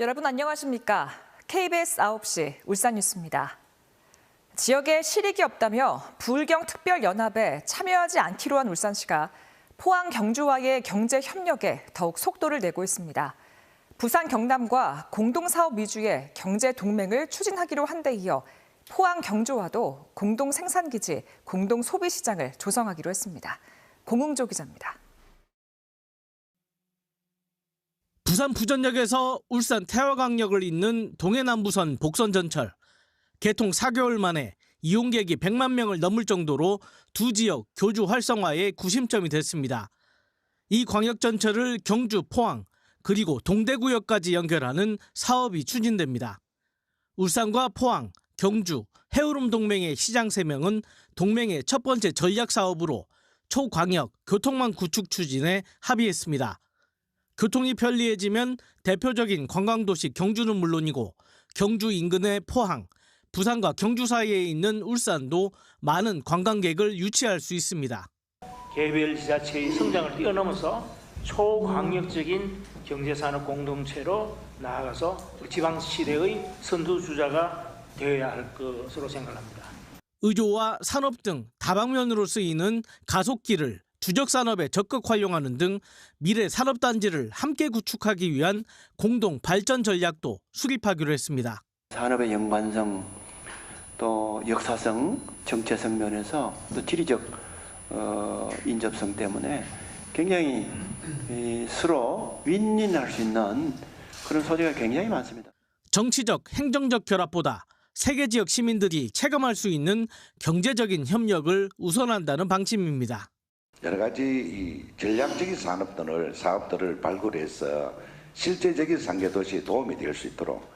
여러분 안녕하십니까? KBS 9시 울산 뉴스입니다. 지역에 실익이 없다며 부울경 특별연합에 참여하지 않기로 한 울산시가 포항 경주와의 경제 협력에 더욱 속도를 내고 있습니다. 부산 경남과 공동사업 위주의 경제 동맹을 추진하기로 한 데 이어 포항 경주와도 공동 생산기지, 공동 소비시장을 조성하기로 했습니다. 공흥조 기자입니다. 부산 부전역에서 울산 태화강역을 잇는 동해남부선 복선 전철. 개통 4개월 만에 이용객이 100만 명을 넘을 정도로 두 지역 교주 활성화의 구심점이 됐습니다. 이 광역 전철을 경주, 포항, 그리고 동대구역까지 연결하는 사업이 추진됩니다. 울산과 포항, 경주, 해오름 동맹의 시장 3명은 동맹의 첫 번째 전략 사업으로 초광역 교통망 구축 추진에 합의했습니다. 교통이 편리해지면 대표적인 관광도시 경주는 물론이고 경주 인근의 포항, 부산과 경주 사이에 있는 울산도 많은 관광객을 유치할 수 있습니다. 개별 지자체의 성장을 뛰어넘어서 초광역적인 경제산업 공동체로 나아가서 지방시대의 선두주자가 되어야 할 것으로 생각합니다. 의료와 산업 등 다방면으로 쓰이는 가속기를 주적 산업에 적극 활용하는 등 미래 산업 단지를 함께 구축하기 위한 공동 발전 전략도 수립하기로 했습니다. 산업의 연관성 또 역사성, 정체성 면에서 또 지리적 어, 인접성 때문에 굉장히 이, 서로 윈윈할 수 있는 그런 소재가 굉장히 많습니다. 정치적, 행정적 결합보다 세계 지역 시민들이 체감할 수 있는 경제적인 협력을 우선한다는 방침입니다. 여러 가지 이 전략적인 산업들을 사업들을 발굴해서 실제적인 상계 도시에 도움이 될 수 있도록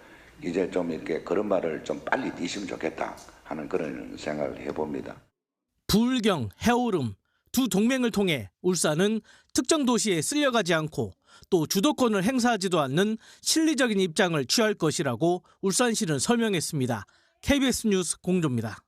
이제 좀 이렇게 그런 말을 좀 빨리 뛰시면 좋겠다 하는 그런 생각을 해봅니다. 부울경, 해오름 두 동맹을 통해 울산은 특정 도시에 쓸려가지 않고 또 주도권을 행사하지도 않는 실리적인 입장을 취할 것이라고 울산시는 설명했습니다. KBS 뉴스 공조입니다.